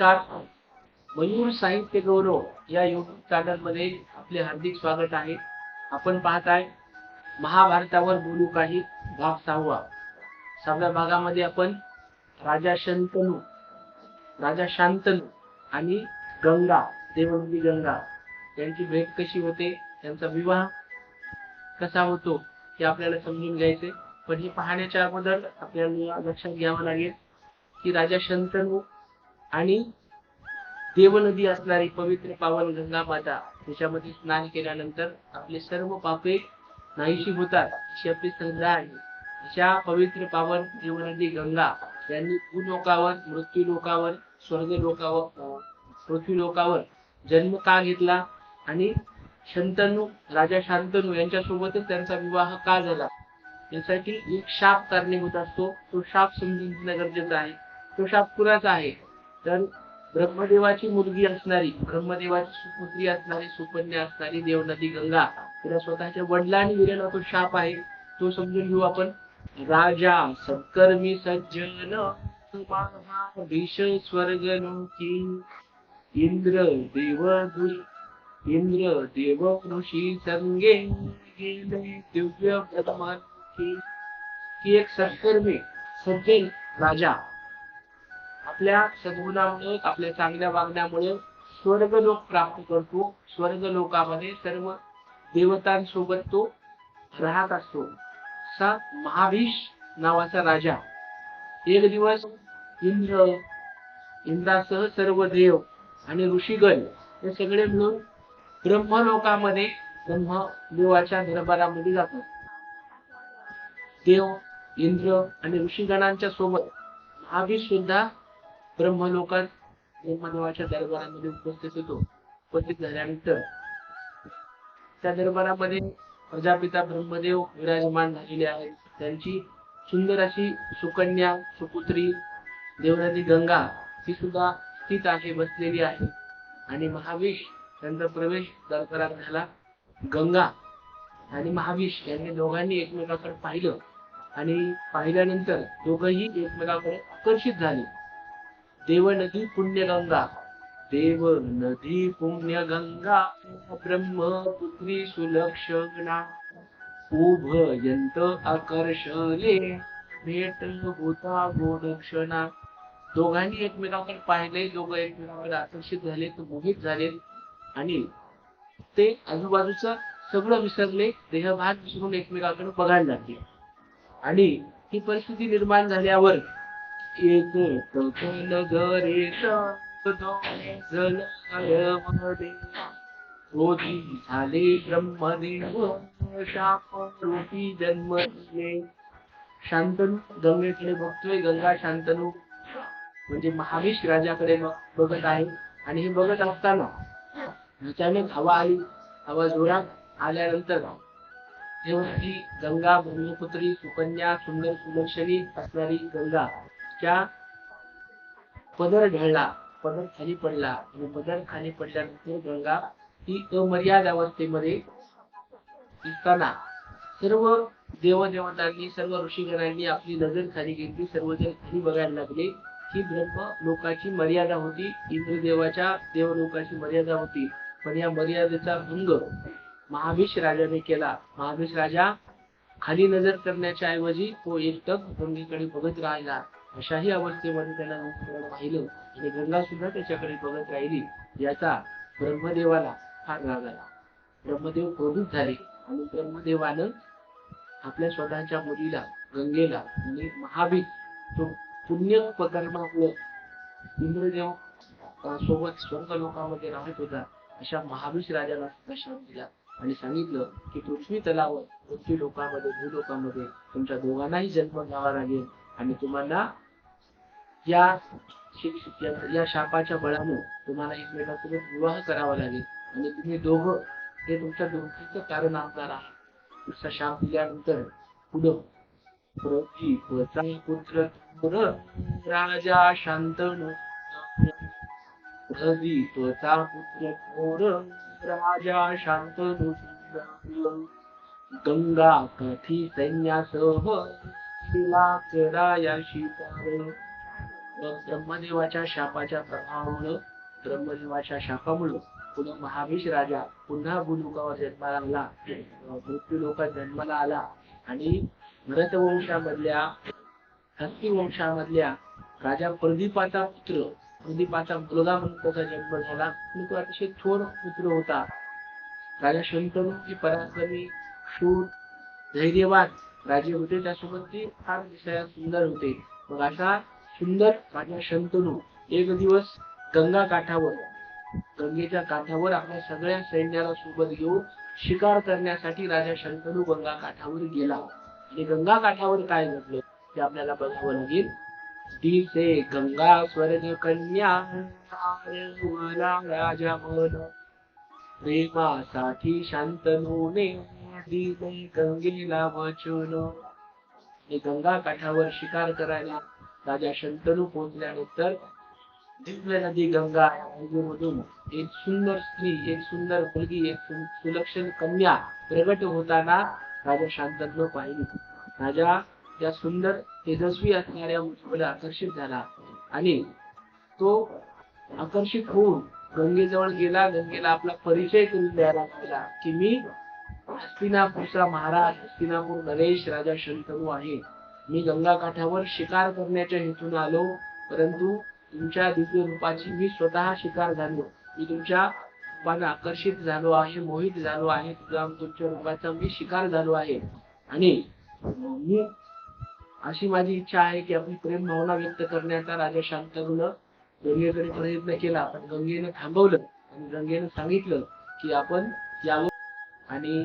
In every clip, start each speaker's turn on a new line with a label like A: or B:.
A: नमस्कार. मयूर साहित्य गौरव या युट्यूब चॅनलमध्ये आपले हार्दिक स्वागत आहे. आपण पाहताय महाभारतावर बोलू काही भाग सहावा. सहाव्या भागामध्ये आपण राजा शंतनू राजा शांतनू आणि गंगा देवनदी गंगा यांची भेट कशी होते त्यांचा विवाह कसा होतो हे आपल्याला समजून घ्यायचे. पण हे पाहण्याच्या अगोदर आपल्याला लक्षात घ्यावं लागेल की राजा शंतनू आणि देवनदी असणारी पवित्र पावन गंगा माता त्याच्यामध्ये स्नान केल्यानंतर आपले सर्व पापे नाहीशी होतात अशी आपली श्रद्धा आहे. अशा पवित्र पावन देवनदी गंगा यांनी भूलोकावर मृत्यू लोकावर स्वर्ग लोकावर पृथ्वी लोकावर जन्म का घेतला आणि शंतनू राजा शांतनू यांच्यासोबतच त्यांचा विवाह का झाला? यासाठी एक शाप कारणीभूत असतो. तो शाप समजून घेणं गरजेचं आहे. तो शाप कुणाचा आहे? तर ब्रह्मदेवाची मुलगी असणारी ब्रह्मदेवाची सुपुत्री असणारी सुकन्या असणारी देवनदी गंगा तिला स्वतःच्या वडिलांनी दिलेला तो शाप आहे. तो समजून घेऊ आपण. राजा सत्कर्मी सज्जन भीषण स्वर्ग लोकी इंद्र देव इंद्र देव ऋषी संगे गेले दिव्य की एक सत्कर्मी सज्जन राजा. आपल्या सद्गुणामुळे आपल्या चांगल्या वागण्यामुळे स्वर्ग लोक प्राप्त करतो. स्वर्ग लोकामध्ये सर्व देवतांसोबत तो राहत असतो. सा महाभीष नावाचा राजा. एक दिवस इंद्र इंद्रासह सर्व देव आणि ऋषीगण हे सगळे मिळून ब्रह्मलोकामध्ये ब्रह्मदेवाच्या दरबारामध्ये जातात. देव इंद्र आणि ऋषीगणांच्या सोबत महाभीष सुद्धा ब्रह्मलोकात ब्रह्मदेवाच्या दरबारामध्ये उपस्थित होतो. उपस्थित झाल्यानंतर त्या दरबारामध्ये प्रजापिता ब्रह्मदेव विराजमान झालेले आहेत. त्यांची सुंदर अशी सुकन्या सुपुत्री देवराजी गंगा ही सुद्धा स्थित आहे बसलेली आहे. आणि महाविष त्यांचा प्रवेश दरबारात झाला. गंगा आणि महाविष यांनी दोघांनी एकमेकाकडे पाहिलं आणि पाहिल्यानंतर दोघंही एकमेकाकडे आकर्षित झाले. देव नदी पुण्यगंगा। देव नदी पुण्यगंगा ब्रह्मपुत्री सुलक्षणा। उभयंत आकर्षले भेट होता गोदक्षणा दोघांनी एकमेकांकडे पाहिले दोघं एकमेकांकडे आकर्षित झाले मोहित झाले आणि ते आजूबाजूचं सगळं विसरले देहभान विसरून एकमेकांकडे बघायला लागले. आणि ही परिस्थिती निर्माण झाल्यावर एक नगरेत जलमध्ये रोजी झाले ब्रह्मदेव शाप रूपी जन्म शांतनू गंगेकडे बघतोय गंगा शांतनू. म्हणजे महाविष राजाकडे बघत आहे. आणि हे बघत असताना अचानक हवा आली. हवा जोरात आल्यानंतर ती गंगा ब्रह्मपुत्री सुकन्या सुंदर सुलक्षणी असणारी गंगा त्या पदर ढळला पदर खाली पडला आणि पदर खाली पडल्यानंतर गंगा ही अमर्याद अवस्थेमध्ये दिसताना सर्व देवदेवतांनी सर्व ऋषीगणांनी आपली नजर खाली घेतली सर्वजण खाली बघायला लागले. ही ब्रह्म लोकाची मर्यादा होती. इंद्रदेवाच्या देवलोकाची मर्यादा होती. पण या मर्यादेचा भंग महाविष राजाने केला. महाविष राजा खाली नजर करण्याच्या ऐवजी तो एकटक गंगेकडे बघत राहिला. अशाही अवस्थेमध्ये त्याला पाहिलं. आणि गंगा सुद्धा त्याच्याकडे बघत राहिली. याचा ब्रह्मदेवाला फार राग आला. ब्रह्मदेव क्रोधित झाले. आणि ब्रह्मदेवानं आपल्या स्वतःच्या मुलीला गंगेला आणि महावीर तो पुण्य कर्मामुळे इंद्रदेव सोबत स्वर्ग लोकांमध्ये राहत होता. अशा महावीर राजाला सुद्धा दिला. आणि सांगितलं की पृथ्वी तलावर पृथ्वी लोकांमध्ये भूलोकांमध्ये तुमच्या दोघांनाही जन्म घ्यावा लागेल. आणि तुम्हाला या शिक्ष- या- शापाच्या बळाने तुम्हाला एकमेकांसोबत विवाह करावा लागेल. आणि तुम्ही दोघं हे तुमच्या दोघीचं कारण असणार आहे तुमचा शाप दिल्यानंतर पुढं पुत्र राजा शांतनु. त्वचा पुत्र थोर राजा शांतनु. गंगा कथी सैन्यासह तिला करायाशी पार ब्रह्मदेवाच्या शापाच्या प्रभावामुळं ब्रह्मदेवाच्या शापामुळं पुन्हा महावीश राजा पुन्हा भूलोकावर जन्माला आला अं, मृत्यू लोकात जन्माला आला आणि भरतवंशामधल्या हस्ती वंशामधल्या राजा प्रदीपाचा पुत्र प्रदीपाचा मुलगा म्हणून जन्म झाला. आणि तो अतिशय थोर पुत्र होता. राजा शंतनू ही पराक्रमी शूर धैर्यवान राजे होते त्यासोबत ते फार दिसायला सुंदर होते. मग अशा सुंदर राजा शंतनू एक दिवस गंगा काठावर गंगेच्या काठावर आपल्या सगळ्या सैन्याला सोबत घेऊन शिकार करण्यासाठी राजा शंतनू गंगा काठावर गेला. आणि गंगा काठावर काय घडलं ते आपल्याला बघावं लागेल. दिसे गंगा स्वर्ग कन्या राजा मन. प्रेमासाठी शांतनूने दिले गंगेला वाचवलं. हे गंगा काठावर शिकार करायला राजा शंतनू पोहोचल्यानंतर दिव्य नदी गंगा मधून एक सुंदर स्त्री एक सुंदर मुलगी एक सुलक्षण कन्या प्रगट होताना राजा शांतनू पाहिली. राजा त्या सुंदर तेजस्वी असणाऱ्या मुलीकडे आकर्षित झाला आणि तो आकर्षित होऊन गंगेजवळ गेला. गंगेला आपला परिचय करून द्यायला लागला की मी हस्तिनापूरचा महाराज हस्तिनापूर नरेश राजा शंतनू आहे. मी गंगा काठावर शिकार करण्याच्या हेतून आलो परंतु तुमच्या दिव्य रूपाची मी स्वतः शिकार झालो. मी तुमच्या रूपाने आकर्षित झालो आहे मोहित झालो आहे तुमच्या रूपाचा मी शिकार झालो आहे. आणि मी अशी माझी इच्छा आहे की आपली प्रेम भावना व्यक्त करण्याचा राजा शांतनूनं गंगेकडे प्रयत्न केला पण गंगेनं थांबवलं आणि गंगेनं सांगितलं की आपण यावं आणि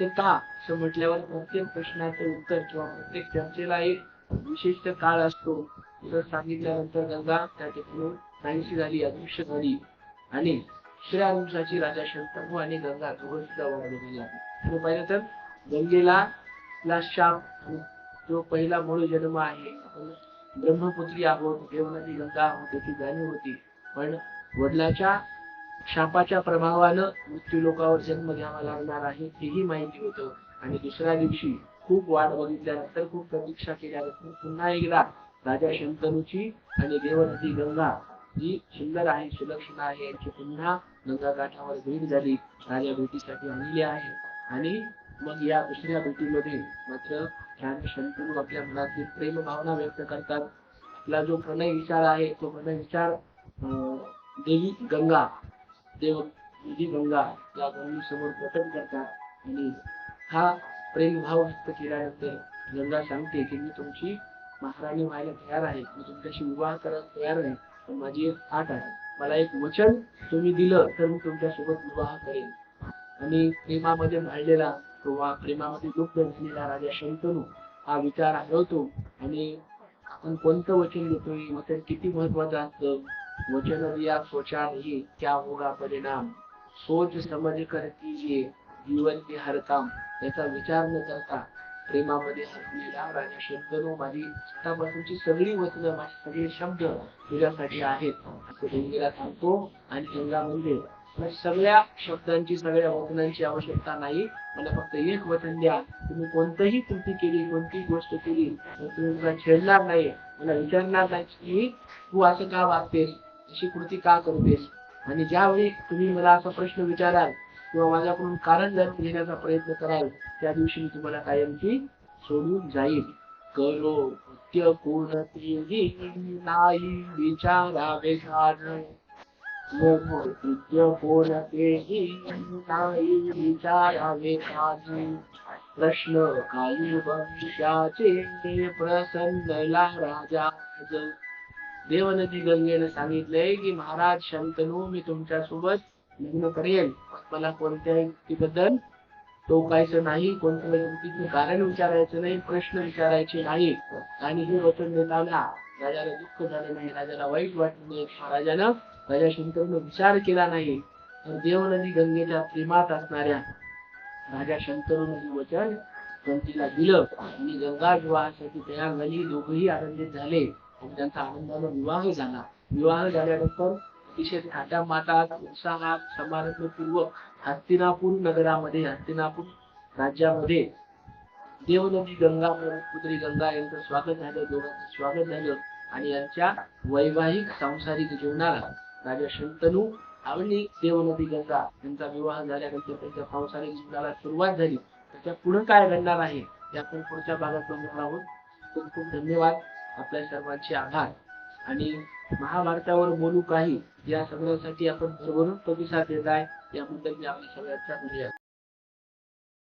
A: ते का असं म्हटल्यावर प्रत्येक प्रश्नाचं उत्तर किंवा प्रत्येक चर्चेला एक विशिष्ट काळ असतो. तर सांगितल्यानंतर गंगा त्या ठिकाणी नाहीशी झाली अदृश्य झाली. आणि दुसऱ्या अंशाची राजा शंतनू आणि गंगा दोघं सुद्धा वाढले पाहिलं तर गंगेला ला शाप जो पहिला मूळ जन्म आहे ब्रह्मपुत्री आहोत देवनदी गंगा आहोत त्याची जाणीव होती. पण वडिलाच्या शापाच्या प्रभावानं मृत्यू लोकावर जन्म घ्यावा लागणार आहे हेही माहिती होतं. आणि दुसऱ्या दिवशी खूप वाट बघितल्यानंतर खूप प्रतीक्षा केल्यानंतर पुन्हा एकदा राजा शंतनूची आणि देवनदी गंगा जी सुंदर आहे सुलक्षणा आहे यांची पुन्हा गंगा काठावर भेट झाली. राजा भेटीसाठी आणली आहे. आणि मग या दुसऱ्या भेटीमध्ये मात्र राजा शंतनू आपल्या मनातली प्रेम भावना व्यक्त करतात. आपला जो प्रणय विचार आहे तो प्रणय विचार अं, देवी गंगा देव देवी गंगा या दोन्ही समोर प्रकट करतात. आणि हा प्रेमभाव व्यक्त केल्यानंतर गंगा सांगते की मी तुमची महाराणी व्हायला तयार आहे. मी तुमच्याशी विवाह करायला तयार आहे पण माझी एक आठ आहे. मला एक वचन तुम्ही दिलं तर मी तुमच्यासोबत विवाह करेन. आणि प्रेमामध्ये भाळलेला किंवा प्रेमामध्ये लुप्त झालेला राजा शंतनू हा विचार हरवतो आणि आपण कोणतं वचन देतोय? वचन किती महत्वाचं असतं? वचन दिया सोचा ही क्या होगा परिणाम. सोच समज कर कीजिए जीवन के हर काम याचा विचार न करता प्रेमामध्ये हरवलेला राजा शंतनू माझी आतापासूनची सगळी वचनं माझे सगळे शब्द तुझ्यासाठी आहेत. असं गंगेला सांगतो आणि गंगा म्हणजे सगळ्या शब्दांची सगळ्या वचनांची आवश्यकता नाही. मला फक्त एक वचन द्या. तुम्ही कोणतीही कृती केली कोणतीही गोष्ट केली तर तुम्ही मला छेडणार नाही. मला विचारणार नाही की तू असं का वागतेस? अशी कृती का करतेस आणि ज्यावेळी तुम्ही मला असा प्रश्न विचाराल किंवा माझ्याकडून कारण जाणून घेण्याचा प्रयत्न कराल त्या दिवशी मी तुम्हाला कायमची सोडून जाईल करो कृत्य पूर्णतेही नाही विचारावे कारण करो कृत्य पूर्णतेही नाही विचारावे कारण प्रश्न काही भविष्याचे प्रसन्नला राजा. देवनदी गंगेनं सांगितलंय की महाराज शंतनू मी तुमच्यासोबत लग्न करेल. मला कोणत्याही गोष्टीबद्दल टोकायचं नाही कोणत्याही गोष्टीचं कारण विचारायचं नाही प्रश्न विचारायचे नाही. आणि हे वचन देताना राजाला दुःख झालं नाही राजाला वाईट वाटलं नाही. महाराजानं राजा शंतनून विचार केला नाही. तर देवनदी गंगेच्या प्रेमात असणाऱ्या राजा शंतनून हे वचन गंगेला दिलं. आणि गंगा विवाहासाठी तयार झाली दोघही आनंदित झाले. आणि त्यांचा आनंदानं विवाह झाला. विवाह झाल्यानंतर अतिशय थाटा माटात उत्साहात समारंभपूर्वक हस्तिनापूर नगरामध्ये हस्तिनापूर राज्यामध्ये देवनदी गंगा पुत्री गंगा यांचं स्वागत झालं दोघांचं स्वागत झालं आणि यांच्या वैवाहिक सांसारिक जीवनाला राजा शंतनू आणि देवनदी गंगा यांचा विवाह झाल्यानंतर त्यांच्या सांसारिक जीवनाला सुरुवात झाली. त्याच्या पुढे काय घडणार आहे? ते आपण पुढच्या भागात बघणार आहोत. खूप खूप धन्यवाद. आपल्या सर्वांचे आभार. आणि महाभारतावर बोलू काही या सगळ्यासाठी आपण भरभरून प्रतिसाद देत आहे याबद्दल मी आपल्या सगळ्यांचा धन्यवाद.